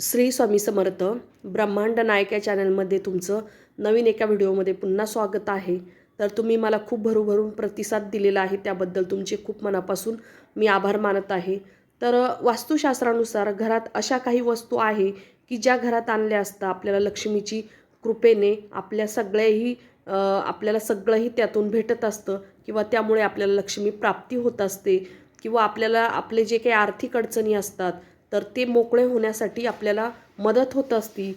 श्री स्वामी समर्थ ब्रह्मांड नायक या चॅनलमध्ये तुमचं नवीन एका व्हिडिओमध्ये पुन्हा स्वागत आहे. तर तुम्ही मला खूप भरूभरून प्रतिसाद दिलेला आहे त्याबद्दल तुमचे खूप मनापासून मी आभार मानत आहे. तर वास्तुशास्त्रानुसार घरात अशा काही वस्तू आहे की ज्या घरात आणल्या असता आपल्याला लक्ष्मीची कृपेने आपल्या सगळ्याही आपल्याला सगळंही त्यातून भेटत असतं किंवा त्यामुळे आपल्याला लक्ष्मी प्राप्ती होत असते किंवा आपल्याला आपले जे काही आर्थिक अडचणी असतात तर ते मोकळे होण्यासाठी आपल्याला मदत होत असती.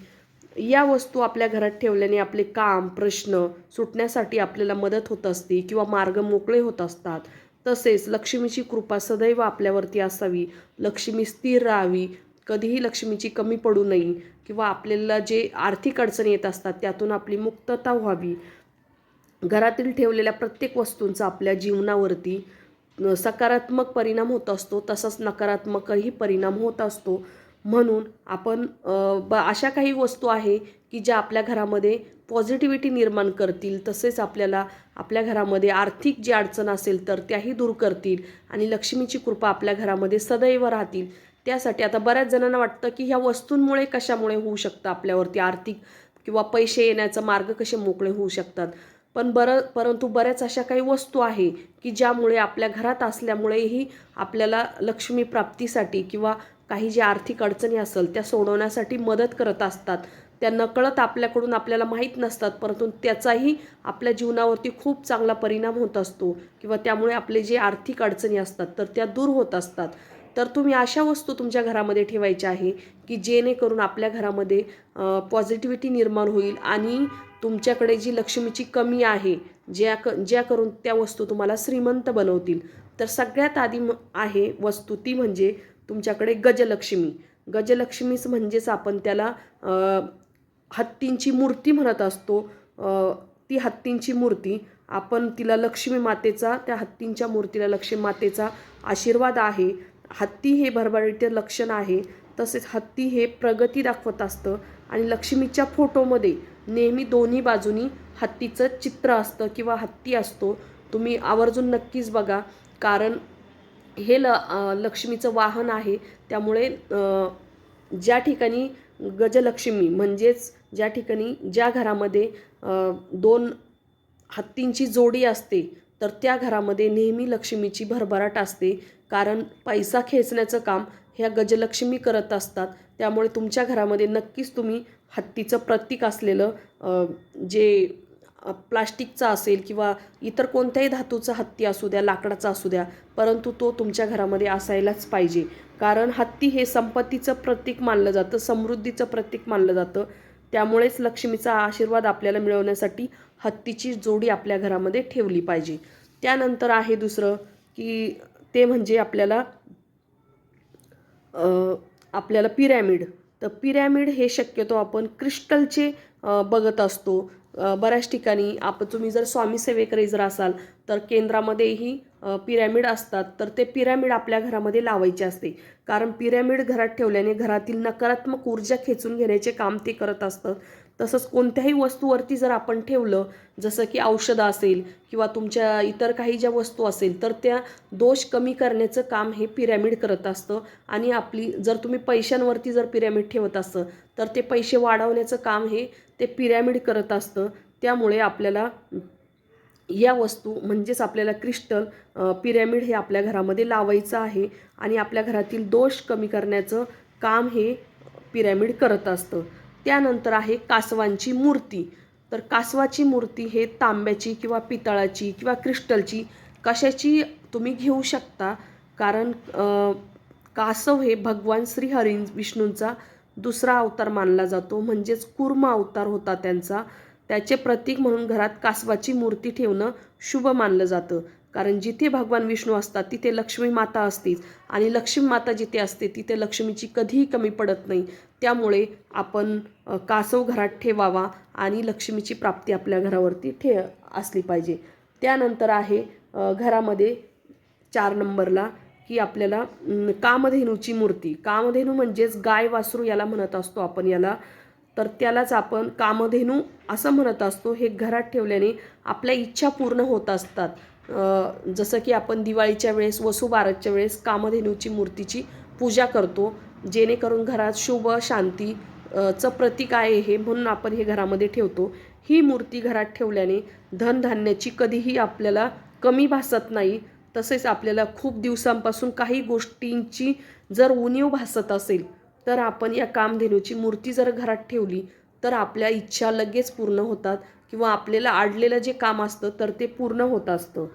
या वस्तू आपल्या घरात ठेवल्याने आपले काम प्रश्न सुटण्यासाठी आपल्याला मदत होत असते किंवा मार्ग मोकळे होत असतात. तसेच लक्ष्मीची कृपा सदैव आपल्यावरती असावी. लक्ष्मी स्थिर राहावी. कधीही लक्ष्मीची कमी पडू नये किंवा आपल्याला जे आर्थिक अडचणी येत असतात त्यातून आपली मुक्तता व्हावी. घरातील ठेवलेल्या प्रत्येक वस्तूंचा आपल्या जीवनावरती सकारात्मक परिणाम होत असतो तसंच नकारात्मकही परिणाम होत असतो. म्हणून आपण ब अशा काही वस्तू आहे की ज्या आपल्या घरामध्ये पॉझिटिव्हिटी निर्माण करतील तसेच आपल्याला आपल्या घरामध्ये आर्थिक जी अडचण असेल तर त्याही दूर करतील आणि लक्ष्मीची कृपा आपल्या घरामध्ये सदैव राहतील. त्यासाठी आता बऱ्याच जणांना वाटतं की ह्या वस्तूंमुळे कशामुळे होऊ शकतं आपल्यावरती आर्थिक किंवा पैसे येण्याचा मार्ग कसे मोकळे होऊ शकतात? पण बरं परंतु बऱ्याच अशा काही वस्तू आहे की ज्यामुळे आपल्या घरात असल्यामुळेही आपल्याला लक्ष्मी प्राप्तीसाठी किंवा काही जे आर्थिक अडचणी असेल त्या सोडवण्यासाठी मदत करत असतात. त्या नकळत आपल्याकडून आपल्याला माहीत नसतात परंतु त्याचाही आपल्या जीवनावरती खूप चांगला परिणाम होत असतो किंवा त्यामुळे आपले जे आर्थिक अडचणी असतात तर त्या दूर होत असतात. तर तुम्ही अशा वस्तू तुमच्या घरामध्ये ठेवायच्या आहे की जेणेकरून आपल्या घरामध्ये पॉझिटिव्हिटी निर्माण होईल आणि तुमच्याकडे जी लक्ष्मीची कमी आहे ज्या क ज्या करून त्या वस्तू तुम्हाला श्रीमंत बनवतील. तर सगळ्यात आधी म- आहे वस्तू ती म्हणजे तुमच्याकडे गजलक्ष्मी. गजलक्ष्मीच म्हणजेच आपण त्याला हत्तींची मूर्ती म्हणत असतो. ती हत्तींची मूर्ती. आपण तिला लक्ष्मी मातेचा त्या हत्तींच्या मूर्तीला लक्ष्मी मातेचा आशीर्वाद आहे. हत्ती हे भरभराटीचं लक्षण आहे. तसेच हत्ती हे प्रगती दाखवत असतं आणि लक्ष्मीच्या फोटोमध्ये नेहमी दोन्ही बाजूनी हत्तीचं चित्र असतं किंवा हत्ती असतो. तुम्ही आवर्जून नक्कीच बघा. कारण हे ल लक्ष्मीचं वाहन आहे. त्यामुळे ज्या ठिकाणी गजलक्ष्मी म्हणजेच ज्या ठिकाणी ज्या घरामध्ये दोन हत्तींची जोडी असते तर त्या घरामध्ये नेहमी लक्ष्मीची भरभराट असते. कारण पैसा खेचण्याचं काम ह्या गजलक्ष्मी करत असतात. त्यामुळे तुमच्या घरामध्ये नक्कीच तुम्ही हत्तीचं प्रतीक असलेलं जे प्लास्टिकचा असेल किंवा इतर कोणत्याही धातूचा हत्ती असू द्या लाकडाचा असू द्या परंतु तो तुमच्या घरामध्ये असायलाच पाहिजे. कारण हत्ती हे संपत्तीचं प्रतीक मानलं जातं समृद्धीचं प्रतीक मानलं जातं. त्यामुळेच लक्ष्मीचा आशीर्वाद आपल्याला मिळवण्यासाठी हत्तीची जोडी आपल्या घरामध्ये ठेवली पाहिजे. त्यानंतर आहे दुसरं की ते म्हणजे आपल्याला आपल्याला पिरॅमिड. तर पिरॅमिड हे शक्यतो आपण क्रिस्टलचे बघत असतो. बऱ्याच ठिकाणी आपण तुम्ही जर स्वामी सेवेकरी जर असाल तर केंद्रामध्येही पिरॅमिड असतात. तर ते पिरॅमिड आपल्या घरामध्ये लावायचे असते. कारण पिरॅमिड घरात ठेवल्याने घरातील नकारात्मक ऊर्जा खेचून घेण्याचे काम ते करत असतं. तसंच कोणत्याही वस्तूवरती जर आपण ठेवलं जसं की औषधं असेल किंवा तुमच्या इतर काही ज्या वस्तू असेल तर त्या दोष कमी करण्याचं काम हे पिरॅमिड करत असतं. आणि आपली जर तुम्ही पैशांवरती जर पिरॅमिड ठेवत असतं तर ते पैसे वाढवण्याचं काम हे ते पिरॅमिड करत असतं. त्यामुळे आपल्याला या वस्तू म्हणजेच आपल्याला क्रिस्टल पिरॅमिड हे आपल्या घरामध्ये लावायचं आहे. आणि आपल्या घरातील दोष कमी करण्याचं काम हे पिरॅमिड करत असतं. त्यानंतर आहे कासवांची मूर्ती. तर कासवाची मूर्ती हे तांब्याची किंवा पितळाची किंवा क्रिस्टलची कशाची तुम्ही घेऊ शकता. कारण कासव हे भगवान श्री हरी विष्णूंचा दुसरा अवतार मानला जातो. म्हणजेच कुर्म अवतार होता त्यांचा. त्याचे प्रतीक म्हणून घरात कासवाची मूर्ती ठेवणं शुभ मानलं जातं. कारण जिथे भगवान विष्णू असतात तिथे लक्ष्मी माता असतीच. आणि लक्ष्मी माता जिथे असते तिथे लक्ष्मीची कधीही कमी पडत नाही. त्यामुळे आपण कासव घरात ठेवावा आणि लक्ष्मीची प्राप्ती आपल्या घरावरती ठे असली पाहिजे. त्यानंतर आहे घरामध्ये चार नंबरला की आपल्याला कामधेनूची मूर्ती. कामधेनू म्हणजेच गाय वासरू याला म्हणत असतो आपण याला. तर त्यालाच आपण कामधेनू असं म्हणत असतो. हे घरात ठेवल्याने आपल्या इच्छा पूर्ण होत असतात. जसं की आपण दिवाळीच्या वेळेस वसुबारसच्या वेळेस कामधेनूची मूर्तीची पूजा करतो जेणेकरून घरात शुभ शांती चं प्रतीक आहे हे म्हणून आपण हे घरामध्ये ठेवतो. ही मूर्ती घरात ठेवल्याने धनधान्याची कधीही आपल्याला कमी भासत नाही. तसेच आपल्याला खूप दिवसांपासून काही गोष्टींची जर उणीव भासत असेल तर आपण या कामधेनूची मूर्ती जर घरात ठेवली तर आपल्या इच्छा लगेच पूर्ण होतात. किंवा आपल्याला आडलेलं जे काम असतं तर ते पूर्ण होत असतं.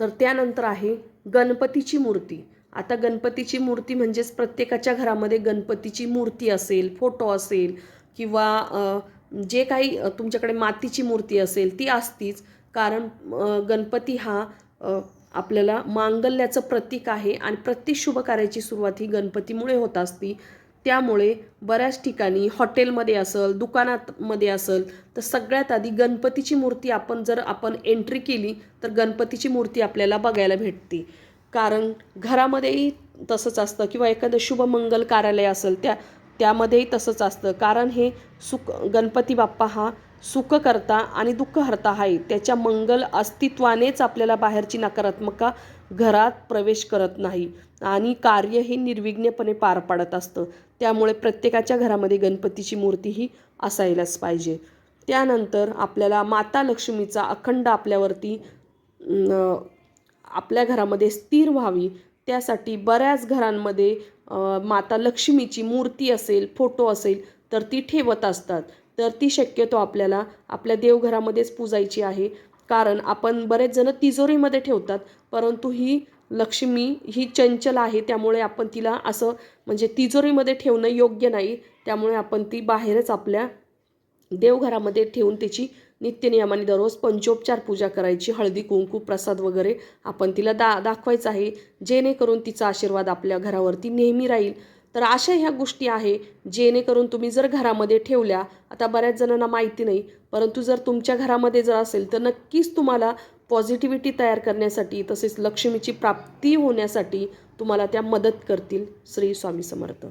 तर त्यानंतर आहे गणपतीची मूर्ती. आता गणपतीची मूर्ती म्हणजेच प्रत्येकाच्या घरामध्ये गणपतीची मूर्ती असेल फोटो असेल किंवा जे काही तुमच्याकडे मातीची मूर्ती असेल ती असतीच. कारण गणपती हा आपल्याला मांगल्याचं प्रतीक आहे आणि प्रत्येक शुभ कार्याची सुरुवात ही गणपतीमुळे होत असती. त्यामुळे बऱ्याच ठिकाणी हॉटेलमध्ये असेल दुकानातमध्ये असेल तर सगळ्यात आधी गणपतीची मूर्ती आपण जर आपण एंट्री केली तर गणपतीची मूर्ती आपल्याला बघायला भेटते. कारण घरामध्येही तसंच असतं किंवा एखादं शुभमंगल कार्यालय असेल त्या त्यामध्येही तसंच असतं. कारण हे सुख गणपती बाप्पा हा सुखकर्ता आणि दुःखहर्ता आहे त्याच्या मंगल अस्तित्वानेच आपल्याला बाहेरची नकारात्मका घरात प्रवेश करत नाही आणि कार्य हे निर्विघ्नपणे पार पाडत असतं. त्यामुळे प्रत्येकाच्या घरामध्ये गणपतीची मूर्ती ही असायलाच पाहिजे. त्यानंतर आपल्याला माता लक्ष्मीचा अखंड आपल्यावरती आपल्या घरामध्ये स्थिर व्हावी. त्यासाठी बऱ्याच घरांमध्ये माता लक्ष्मीची मूर्ती असेल फोटो असेल तर ती ठेवत असतात. तर ती शक्यतो आपल्याला आपल्या देवघरामध्येच पूजायची आहे. कारण आपण बरेच जण तिजोरीमध्ये ठेवतात परंतु ही लक्ष्मी ही चंचल आहे त्यामुळे आपण तिला असं म्हणजे तिजोरीमध्ये ठेवणं योग्य नाही. त्यामुळे आपण ती बाहेरच आपल्या देवघरामध्ये ठेवून त्याची नित्यनियमाने दररोज पंचोपचार पूजा करायची. हळदी कुंकू प्रसाद वगैरे आपण तिला दा दाखवायचं आहे. जेणेकरून तिचा आशीर्वाद आपल्या घरावरती नेहमी राहील. तर अशा ह्या गोष्टी आहे जेणेकरून तुम्ही जर घरामध्ये ठेवल्या आता बऱ्याच जणांना माहिती नाही परंतु जर तुमच्या घरामध्ये जर असेल तर नक्कीच तुम्हाला पॉझिटिव्हिटी तयार करण्यासाठी तसेच लक्ष्मीची प्राप्ती होण्यासाठी तुम्हाला त्या मदत करतील श्री स्वामी समर्थ.